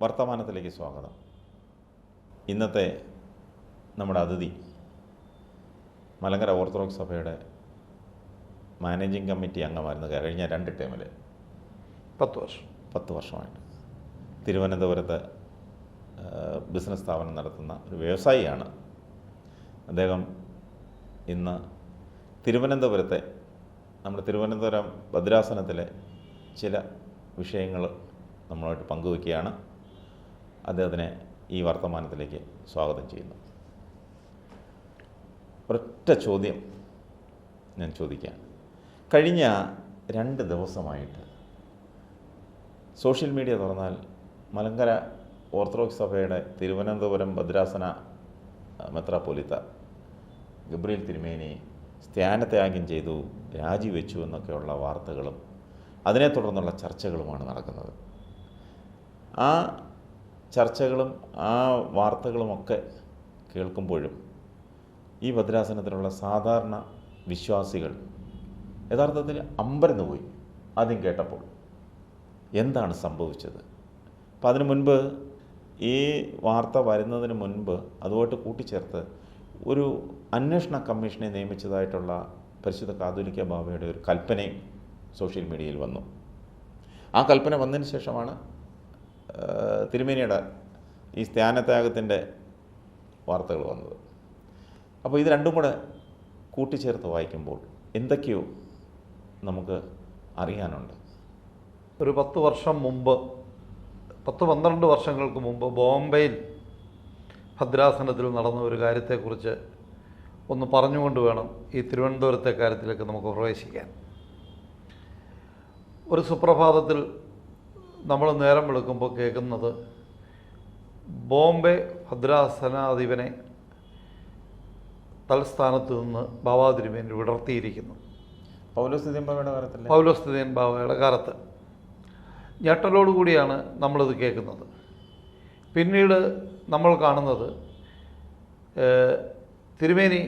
വർത്തമാനത്തിലേക്ക് സ്വാഗതം. ഇന്നത്തെ നമ്മുടെ അതിഥി മലങ്കര ഓർത്തഡോക്സ് സഭയുടെ മാനേജിംഗ് കമ്മിറ്റി അംഗമായിരുന്നു. കഴിഞ്ഞ രണ്ട് ടേമിൽ പത്ത് വർഷം. പത്ത് വർഷമായിട്ട്. തിരുവനന്തപുരത്ത് ബിസിനസ് സ്ഥാപനം നടത്തുന്ന ഒരു വ്യവസായിയാണ് അദ്ദേഹം. ഇന്ന് തിരുവനന്തപുരത്തെ നമ്മുടെ തിരുവനന്തപുരം ഭദ്രാസനത്തിലെ ചില വിഷയങ്ങൾ നമ്മളുമായിട്ട് പങ്കുവയ്ക്കുകയാണ് അദ്ദേഹത്തിനെ ഈ വർത്തമാനത്തിലേക്ക് സ്വാഗതം ചെയ്യുന്നു. ഒരൊറ്റ ചോദ്യം ഞാൻ ചോദിക്കാം. കഴിഞ്ഞ രണ്ട് ദിവസമായിട്ട് സോഷ്യൽ മീഡിയ തുറന്നാൽ മലങ്കര ഓർത്തഡോക്സ് സഭയുടെ തിരുവനന്തപുരം ഭദ്രാസന മെത്രാപ്പൊലിത്ത ഗബ്രിയേൽ തിരുമേനി സ്ഥാനത്യാഗം ചെയ്തു രാജിവെച്ചു എന്നൊക്കെയുള്ള വാർത്തകളും അതിനെ തുടർന്നുള്ള ചർച്ചകളുമാണ് നടക്കുന്നത്. ആ ചർച്ചകളും ആ വാർത്തകളുമൊക്കെ കേൾക്കുമ്പോഴും ഈ ഭദ്രാസനത്തിലുള്ള സാധാരണ വിശ്വാസികൾ യഥാർത്ഥത്തിൽ അമ്പരന്ന് പോയി ആദ്യം കേട്ടപ്പോൾ. എന്താണ് സംഭവിച്ചത്? അപ്പം അതിനു മുൻപ് ഈ വാർത്ത വരുന്നതിന് മുൻപ് അതുമായിട്ട് കൂട്ടിച്ചേർത്ത് ഒരു അന്വേഷണ കമ്മീഷനെ നിയമിച്ചതായിട്ടുള്ള പരിശുദ്ധ കാതോലിക്ക ബാബയുടെ ഒരു കൽപ്പനയും സോഷ്യൽ മീഡിയയിൽ വന്നു. ആ കൽപ്പന വന്നതിന് ശേഷമാണ് തിരുമേനിയുടെ ഈ സ്ഥാനത്യാഗത്തിന്റെ വാർത്തകൾ വന്നത്. അപ്പോൾ ഇത് രണ്ടും കൂടെ കൂട്ടിച്ചേർത്ത് വായിക്കുമ്പോൾ എന്തൊക്കെയോ നമുക്ക് അറിയാനുണ്ട്. ഒരു പത്ത് വർഷം മുമ്പ് പത്ത് പന്ത്രണ്ട് വർഷങ്ങൾക്ക് മുമ്പ് ബോംബെയിൽ ഭദ്രാസനത്തിൽ നടന്ന ഒരു കാര്യത്തെക്കുറിച്ച് ഒന്ന് പറഞ്ഞുകൊണ്ട് വേണം ഈ തിരുവനന്തപുരത്തെ കാര്യത്തിലേക്ക് നമുക്ക് പ്രവേശിക്കാൻ. ഒരു സുപ്രഭാതത്തിൽ നമ്മൾ നേരം വെളുക്കുമ്പോൾ കേൾക്കുന്നത് ബോംബെ ഭദ്രാസനാധിപനെ തൽസ്ഥാനത്ത് നിന്ന് ബാബാ തിരുമേനി വിടർത്തിയിരിക്കുന്നു. പൗലോസ് ദിമ്പയുടെ കാര്യത്തിൽ പൗലോസ്തുതിയൻ ബാബയുടെ കാലത്ത്. ഞെട്ടലോടുകൂടിയാണ് നമ്മളിത് കേൾക്കുന്നത്. പിന്നീട് നമ്മൾ കാണുന്നത് തിരുമേനി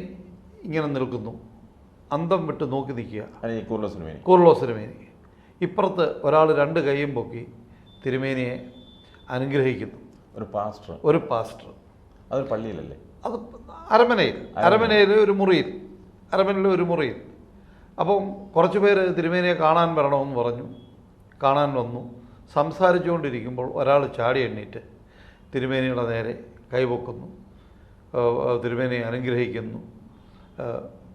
ഇങ്ങനെ നിൽക്കുന്നു. അന്തം വിട്ട് നോക്കി നിൽക്കുക. കൂർലോസ് തിരുമേനി. കൂർലോസ് തിരുമേനി. ഇപ്പുറത്ത് ഒരാൾ രണ്ട് കൈയും പൊക്കി തിരുമേനിയെ അനുഗ്രഹിക്കുന്നു. ഒരു പാസ്റ്റർ. ഒരു പാസ്റ്റർ. അതൊരു പള്ളിയിലല്ലേ? അത് അരമനയിൽ. അരമനയിൽ. ഒരു മുറിയിൽ. അരമനയിൽ ഒരു മുറിയിൽ. അപ്പം കുറച്ച് പേര് തിരുമേനിയെ കാണാൻ വരണമെന്ന് പറഞ്ഞു. കാണാൻ വന്നു. സംസാരിച്ചുകൊണ്ടിരിക്കുമ്പോൾ ഒരാൾ ചാടി എണ്ണീറ്റ് തിരുമേനിയുടെ നേരെ കൈവക്കുന്നു. തിരുമേനിയെ അനുഗ്രഹിക്കുന്നു.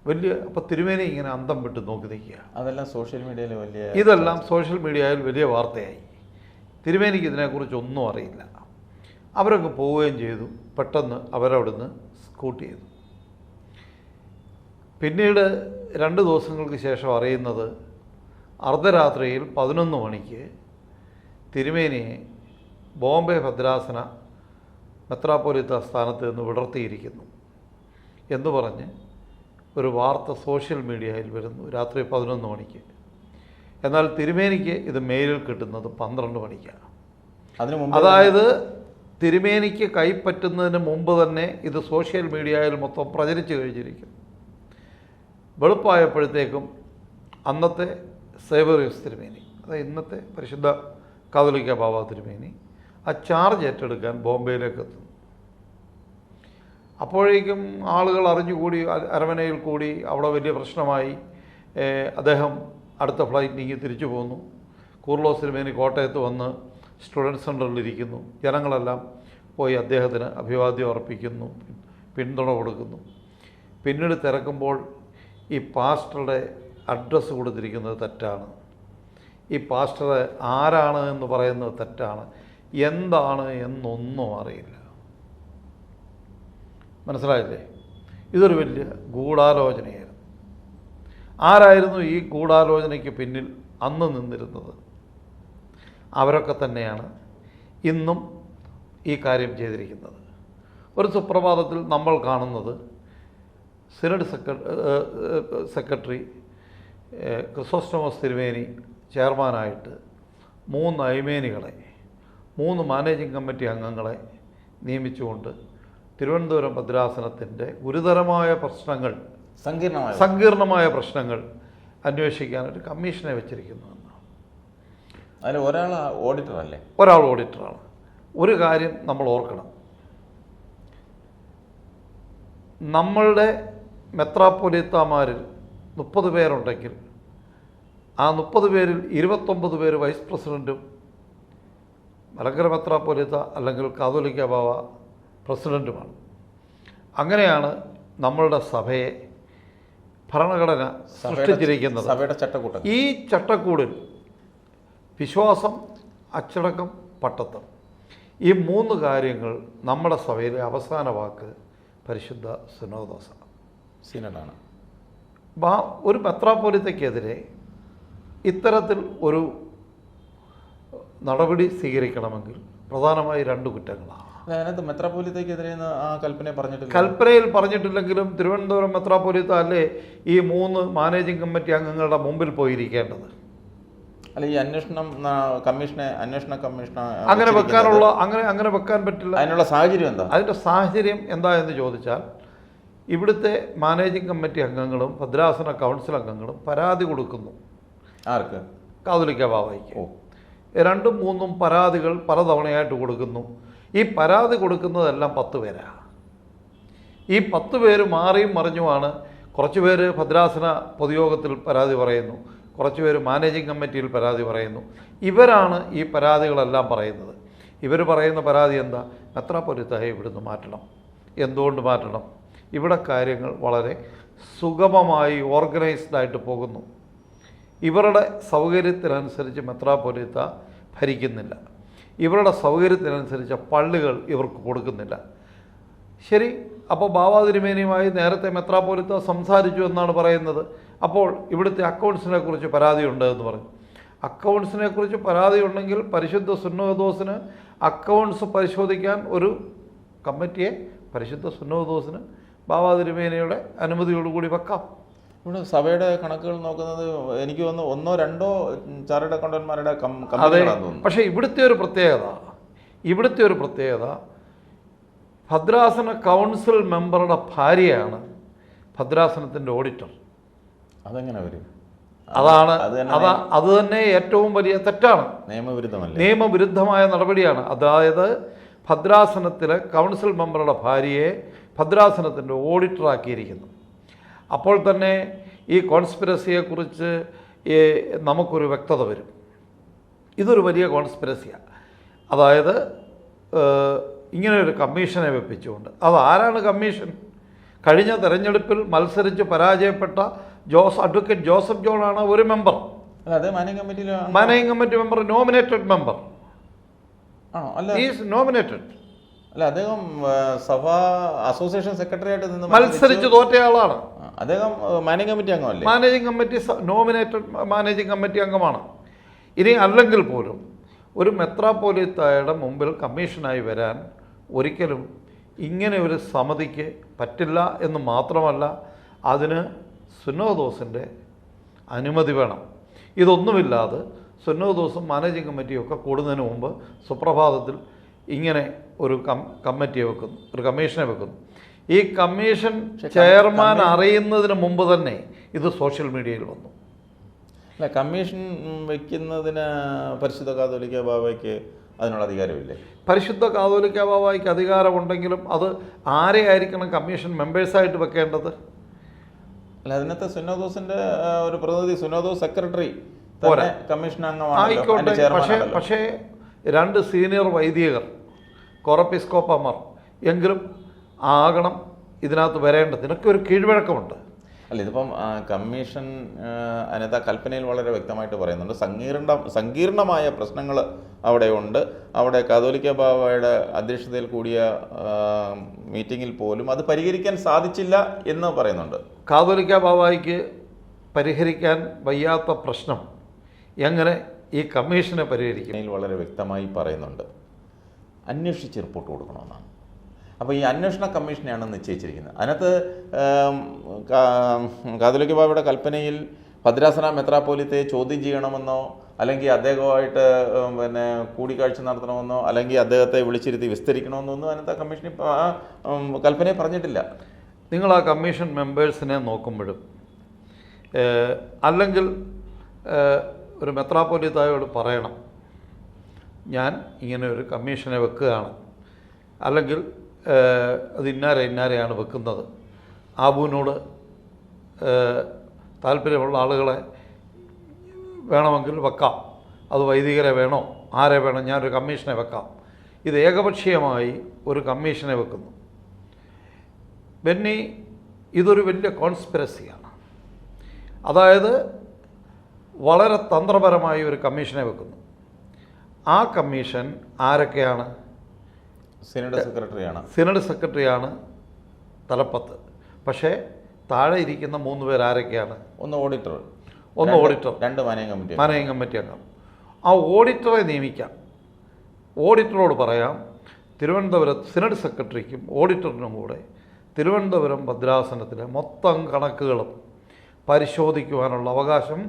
വലിയ അപ്പോൾ തിരുമേനി ഇങ്ങനെ അന്തം വിട്ട് നോക്കി നിൽക്കുക അതെല്ലാം സോഷ്യൽ മീഡിയയിൽ വലിയ ഇതെല്ലാം സോഷ്യൽ മീഡിയയിൽ വലിയ വാർത്തയായി. തിരുമേനിക്ക് ഇതിനെക്കുറിച്ച് ഒന്നും അറിയില്ല. അവരങ്ങ് പോവുകയും ചെയ്തു. പെട്ടെന്ന് അവരവിടുന്ന് സ്കൂട്ട് ചെയ്തു. പിന്നീട് രണ്ട് ദിവസങ്ങൾക്ക് ശേഷം അറിയുന്നത് അർദ്ധരാത്രിയിൽ പതിനൊന്ന് മണിക്ക് തിരുമേനിയെ ബോംബെ ഭദ്രാസന മെത്രാപ്പോലിത്ത സ്ഥാനത്ത് നിന്ന് വിടർത്തിയിരിക്കുന്നു എന്ന് പറഞ്ഞ് ഒരു വാർത്ത സോഷ്യൽ മീഡിയയിൽ വരുന്നു രാത്രി പതിനൊന്ന് മണിക്ക്. എന്നാൽ തിരുമേനിക്ക് ഇത് മെയിലിൽ കിട്ടുന്നത് പന്ത്രണ്ട് മണിക്കാണ്. അതിനു മുമ്പ് അതായത് തിരുമേനിക്ക് കൈപ്പറ്റുന്നതിന് മുമ്പ് തന്നെ ഇത് സോഷ്യൽ മീഡിയയിൽ മൊത്തം പ്രചരിച്ചു കഴിഞ്ഞിരിക്കും. വെളുപ്പായപ്പോഴത്തേക്കും അന്നത്തെ സേവറിയസ് തിരുമേനി അതായത് ഇന്നത്തെ പരിശുദ്ധ കാതോലിക്ക ബാബ തിരുമേനി ആ ചാർജ് ഏറ്റെടുക്കാൻ ബോംബെയിലേക്ക് എത്തുന്നു. അപ്പോഴേക്കും ആളുകൾ അറിഞ്ഞുകൂടി അരമനയിൽ കൂടി അവിടെ വലിയ പ്രശ്നമായി അദ്ദേഹം അടുത്ത ഫ്ലൈറ്റിലേക്ക് തിരിച്ചു പോന്നു. കൂർലോസ് തിരുമേനി കോട്ടയത്ത് വന്ന് സ്റ്റുഡന്റ് സെന്ററിലിരിക്കുന്നു ജനങ്ങളെല്ലാം പോയി അദ്ദേഹത്തിന് അഭിവാദ്യം അർപ്പിക്കുന്നു പിന്തുണ കൊടുക്കുന്നു. പിന്നീട് തിരക്കുമ്പോൾ ഈ പാസ്റ്ററുടെ അഡ്രസ്സ് കൊടുത്തിരിക്കുന്നത് തെറ്റാണ്. ഈ പാസ്റ്റർ ആരാണ് എന്ന് പറയുന്നത് തെറ്റാണ്. എന്താണ് എന്നൊന്നും അറിയില്ല. മനസ്സിലായില്ലേ? ഇതൊരു വലിയ ഗൂഢാലോചനയായിരുന്നു ആരായിരുന്നു ഈ ഗൂഢാലോചനയ്ക്ക് പിന്നിൽ അന്ന് നിന്നിരുന്നത്? അവരൊക്കെ തന്നെയാണ് ഇന്നും ഈ കാര്യം ചെയ്തിരിക്കുന്നത്. ഒരു സുപ്രഭാതത്തിൽ നമ്മൾ കാണുന്നത് സിനഡ് സെക്ര സെക്രട്ടറി ക്രിസോസ്റ്റമോസ് തിരുമേനി ചെയർമാനായിട്ട് മൂന്ന് അയ്മേനികളെ മൂന്ന് മാനേജിംഗ് കമ്മിറ്റി അംഗങ്ങളെ നിയമിച്ചുകൊണ്ട് തിരുവനന്തപുരം ഭദ്രാസനത്തിന്റെ ഗുരുതരമായ പ്രശ്നങ്ങൾ സങ്കീർണമായ സങ്കീർണമായ പ്രശ്നങ്ങൾ അന്വേഷിക്കാൻ ഒരു കമ്മീഷനെ വെച്ചിരിക്കുന്നു എന്നാണ് അതിൽ ഒരാൾ ഓഡിറ്റർ അല്ലേ? ഒരാൾ ഓഡിറ്ററാണ് ഒരു കാര്യം നമ്മൾ ഓർക്കണം. നമ്മളുടെ മെത്രാപ്പൊലിത്താമാരിൽ മുപ്പത് പേരുണ്ടെങ്കിൽ ആ മുപ്പത് പേരിൽ ഇരുപത്തൊമ്പത് പേര് വൈസ് പ്രസിഡന്റും മലങ്കര മെത്രാപ്പൊലിത്ത അല്ലെങ്കിൽ കാതോലിക്ക ബാവ പ്രസിഡന്റുമാണ് അങ്ങനെയാണ് നമ്മളുടെ സഭയെ ഭരണഘടന സൃഷ്ടിച്ചിരിക്കുന്നത് സഭയുടെ ചട്ടക്കൂട്. ഈ ചട്ടക്കൂടിൽ വിശ്വാസം അച്ചടക്കം പട്ടത്തം ഈ മൂന്ന് കാര്യങ്ങൾ നമ്മുടെ സഭയിലെ അവസാന വാക്ക് പരിശുദ്ധ സുനോദോസാണ് സിനഡാണ്. ഒരു മെത്രാപോലിത്തക്കെതിരെ ഇത്തരത്തിൽ ഒരു നടപടി സ്വീകരിക്കണമെങ്കിൽ പ്രധാനമായി രണ്ട് കുറ്റങ്ങളാണ്. അതിനകത്ത് മെത്രാപോലിത്തേക്കെതിരെ ഒന്നും ആ കൽപ്പനയെ പറഞ്ഞിട്ടില്ല. കൽപ്പനയിൽ പറഞ്ഞിട്ടില്ലെങ്കിലും തിരുവനന്തപുരം മെത്രാപ്പൊലിത്ത അല്ലേ ഈ മൂന്ന് മാനേജിംഗ് കമ്മിറ്റി അംഗങ്ങളുടെ മുമ്പിൽ പോയിരിക്കേണ്ടത്? അല്ല ഈ അന്വേഷണം കമ്മീഷനെ അന്വേഷണ കമ്മീഷൻ അങ്ങനെ വെക്കാനുള്ള അങ്ങനെ അങ്ങനെ വെക്കാൻ പറ്റില്ല. അതിനുള്ള സാഹചര്യം എന്താ? അതിന്റെ സാഹചര്യം എന്താ എന്ന് ചോദിച്ചാൽ ഇവിടുത്തെ മാനേജിംഗ് കമ്മിറ്റി അംഗങ്ങളും ഭദ്രാസന കൗൺസിൽ അംഗങ്ങളും പരാതി കൊടുക്കുന്നു. ആർക്ക്? കാതോലിക്ക ബാബയ്ക്ക് രണ്ടും മൂന്നും പരാതികൾ പലതവണയായിട്ട് കൊടുക്കുന്നു. ഈ പരാതി കൊടുക്കുന്നതെല്ലാം പത്ത് പേരാണ് ഈ പത്ത് പേര് മാറിയും മറിഞ്ഞുമാണ് കുറച്ച് പേര് ഭദ്രാസന പൊതുയോഗത്തിൽ പരാതി പറയുന്നു കുറച്ച് പേര് മാനേജിംഗ് കമ്മിറ്റിയിൽ പരാതി പറയുന്നു. ഇവരാണ് ഈ പരാതികളെല്ലാം പറയുന്നത്. ഇവർ പറയുന്ന പരാതി എന്താ? മെത്രാപ്പൊലിത്തയെ ഇവിടുന്ന് മാറ്റണം. എന്തുകൊണ്ട് മാറ്റണം? ഇവിടെ കാര്യങ്ങൾ വളരെ സുഗമമായി ഓർഗനൈസ്ഡ് ആയിട്ട് പോകുന്നു. ഇവരുടെ സൗകര്യത്തിനനുസരിച്ച് മെത്രാപ്പൊലിത്ത ഭരിക്കുന്നില്ല. ഇവരുടെ സൗകര്യത്തിനനുസരിച്ച പള്ളികൾ ഇവർക്ക് കൊടുക്കുന്നില്ല. ശരി അപ്പോൾ ബാബാതിരുമേനിയുമായി നേരത്തെ മെത്രാപ്പോലിത്ത സംസാരിച്ചു എന്നാണ് പറയുന്നത്. അപ്പോൾ ഇവിടുത്തെ അക്കൗണ്ട്സിനെ കുറിച്ച് പരാതിയുണ്ട് എന്ന് പറഞ്ഞു. അക്കൗണ്ട്സിനെ കുറിച്ച് പരാതി ഉണ്ടെങ്കിൽ പരിശുദ്ധ സുന്നോദോസിന് അക്കൗണ്ട്സ് പരിശോധിക്കാൻ ഒരു കമ്മിറ്റിയെ പരിശുദ്ധ സുന്നോദോസിന് ബാബാതിരുമേനയുടെ അനുമതിയോടുകൂടി വെക്കാം. ഇവിടെ സഭയുടെ കണക്കുകൾ നോക്കുന്നത് എനിക്ക് തോന്നുന്നു ഒന്നോ രണ്ടോ ചാർട്ടേഡ് അക്കൗണ്ടന്മാരുടെ പക്ഷെ ഇവിടുത്തെ ഒരു പ്രത്യേകത ഇവിടുത്തെ ഒരു പ്രത്യേകത ഭദ്രാസന കൗൺസിൽ മെമ്പറുടെ ഭാര്യയാണ് ഭദ്രാസനത്തിന്റെ ഓഡിറ്റർ. അതെങ്ങനെ വരും? അതാണ് അത് അതാ അത് തന്നെ ഏറ്റവും വലിയ തെറ്റാണ്. നിയമവിരുദ്ധമല്ലേ? നിയമവിരുദ്ധമായ നടപടിയാണ്. അതായത് ഭദ്രാസനത്തിലെ കൗൺസിൽ മെമ്പറുടെ ഭാര്യയെ ഭദ്രാസനത്തിന്റെ ഓഡിറ്ററാക്കിയിരിക്കുന്നു. അപ്പോൾ തന്നെ ഈ കോൺസ്പിരസിയെക്കുറിച്ച് ഈ നമുക്കൊരു വ്യക്തത വരും. ഇതൊരു വലിയ കോൺസ്പിരസിയാണ് അതായത് ഇങ്ങനെ ഒരു കമ്മീഷനെ വെപ്പിച്ചുകൊണ്ട്. അത് ആരാണ് കമ്മീഷൻ? കഴിഞ്ഞ തെരഞ്ഞെടുപ്പിൽ മത്സരിച്ച് പരാജയപ്പെട്ട ജോസ് അഡ്വക്കേറ്റ് ജോസഫ് ജോൺ ആണ് ഒരു member. Managing committee member nominated member. Is nominated അല്ല അദ്ദേഹം സഭാ അസോസിയേഷൻ സെക്രട്ടറി ആയിട്ട് നിന്ന് മത്സരിച്ച് തോറ്റയാളാണ്. അദ്ദേഹം managing committee അംഗമല്ലേ? Managing committee nominated managing committee അംഗമാണ്. ഇനി അല്ലെങ്കിൽ പോലും ഒരു മെത്രാപ്പോലിത്തായുടെ മുമ്പിൽ കമ്മീഷനായി വരാൻ ഒരിക്കലും ഇങ്ങനെ ഒരു സമിതിക്ക് പറ്റില്ല എന്ന് മാത്രമല്ല അതിന് സുന്നോദോസിന്റെ അനുമതി വേണം. ഇതൊന്നുമില്ലാതെ സുന്നോദോസും മാനേജിംഗ് കമ്മിറ്റിയൊക്കെ കൂടുന്നതിന് മുമ്പ് സുപ്രഭാതത്തിൽ ഇങ്ങനെ ഒരു കം കമ്മിറ്റിയെ വെക്കുന്നു ഒരു കമ്മീഷനെ വെക്കുന്നു. ഈ കമ്മീഷൻ ചെയർമാൻ അറിയുന്നതിന് മുമ്പ് തന്നെ ഇത് സോഷ്യൽ മീഡിയയിൽ വന്നു. അല്ല കമ്മീഷൻ വെക്കുന്നതിന് പരിശുദ്ധ കാതോലിക്ക ബാബയ്ക്ക് അതിനുള്ള അധികാരമില്ലേ? പരിശുദ്ധ കാതോലിക്ക ബാബായ്ക്ക് അധികാരമുണ്ടെങ്കിലും അത് ആരെയായിരിക്കണം കമ്മീഷൻ മെമ്പേഴ്സായിട്ട് വെക്കേണ്ടത്? അല്ല അതിനകത്ത് സുനോദോസിന്റെ ഒരു പ്രതിനിധി സുനോദോസ് സെക്രട്ടറി. കമ്മീഷൻ ആയിക്കോട്ടെ പക്ഷേ പക്ഷേ രണ്ട് സീനിയർ വൈദികർ കൊറപ്പിസ്കോപ്പമാർ എങ്കിലും ആകണം ഇതിനകത്ത് വരേണ്ടത്. ഇതിനൊക്കെ ഒരു കീഴ്വഴക്കമുണ്ട്. അല്ല ഇതിപ്പം കമ്മീഷൻ അതിനകത്ത് കൽപ്പനയിൽ വളരെ വ്യക്തമായിട്ട് പറയുന്നുണ്ട്. സങ്കീർണ സങ്കീർണമായ പ്രശ്നങ്ങൾ അവിടെയുണ്ട്. അവിടെ കാതോലിക്ക ബാബയുടെ അധ്യക്ഷതയിൽ കൂടിയ മീറ്റിങ്ങിൽ പോലും അത് പരിഹരിക്കാൻ സാധിച്ചില്ല എന്ന് പറയുന്നുണ്ട്. കാതോലിക്ക ബാബായിക്ക് പരിഹരിക്കാൻ വയ്യാത്ത പ്രശ്നം എങ്ങനെ ഈ കമ്മീഷനെ പരിഹരിക്കുന്നതിൽ വളരെ വ്യക്തമായി പറയുന്നുണ്ട്. അന്വേഷിച്ച് റിപ്പോർട്ട് കൊടുക്കണമെന്നാണ്. അപ്പോൾ ഈ അന്വേഷണ കമ്മീഷനെയാണ് നിശ്ചയിച്ചിരിക്കുന്നത്. അതിനകത്ത് കാതലിക്ക് ബാബയുടെ കൽപ്പനയിൽ ഭദ്രാസന മെത്രാപ്പോലിത്തെ ചോദ്യം ചെയ്യണമെന്നോ അല്ലെങ്കിൽ അദ്ദേഹവുമായിട്ട് പിന്നെ കൂടിക്കാഴ്ച നടത്തണമെന്നോ അല്ലെങ്കിൽ അദ്ദേഹത്തെ വിളിച്ചിരുത്തി വിസ്തരിക്കണമെന്നോ ഒന്നും അതിനകത്ത് കമ്മീഷൻ കൽപ്പനയെ പറഞ്ഞിട്ടില്ല. നിങ്ങൾ ആ കമ്മീഷൻ മെമ്പേഴ്സിനെ നോക്കുമ്പോഴും അല്ലെങ്കിൽ ഒരു മെത്രാപോലിത്തായോട് പറയണം ഞാൻ ഇങ്ങനെ ഒരു കമ്മീഷനെ വെക്കുകയാണ്. അല്ലെങ്കിൽ അത് ഇന്നാരെ ഇന്നാരെയാണ് വെക്കുന്നത്? ആബുവിനോട് താല്പര്യമുള്ള ആളുകളെ വേണമെങ്കിൽ വെക്കാം. അത് വൈദികരെ വേണോ? ആരെ വേണം? ഞാനൊരു കമ്മീഷനെ വെക്കാം. ഇത് ഏകപക്ഷീയമായി ഒരു കമ്മീഷനെ വെക്കുന്നു. ബെന്നി ഇതൊരു വലിയ കോൺസ്പിറസിയാണ് അതായത് വളരെ തന്ത്രപരമായി ഒരു കമ്മീഷനെ വെക്കുന്നു. ആ കമ്മീഷൻ ആരൊക്കെയാണ്? സിനഡ് സെക്രട്ടറിയാണ്. സിനഡ് സെക്രട്ടറിയാണ് തലപ്പത്ത്. പക്ഷേ താഴെ ഇരിക്കുന്ന മൂന്ന് പേർ ആരൊക്കെയാണ്? ഒന്ന് ഓഡിറ്റർ. ഒന്ന് ഓഡിറ്റർ. രണ്ട് മാനേജ് കമ്മിറ്റി മാനേജിംഗ് കമ്മിറ്റി അംഗം. ആ ഓഡിറ്ററെ നിയമിക്കാം. ഓഡിറ്ററോട് പറയാം തിരുവനന്തപുരം സിനഡ് സെക്രട്ടറിക്കും ഓഡിറ്ററിനും കൂടെ തിരുവനന്തപുരം ഭദ്രാസനത്തിലെ മൊത്തം കണക്കുകളും പരിശോധിക്കുവാനുള്ള അവകാശം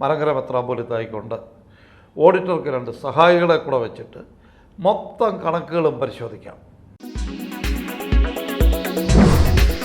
മലങ്കര മെത്രാപോലിത്തായിക്കൊണ്ട് ഓഡിറ്റർക്ക് രണ്ട് സഹായികളെ കൂടെ വെച്ചിട്ട് മൊത്തം കണക്കുകളും പരിശോധിക്കാം.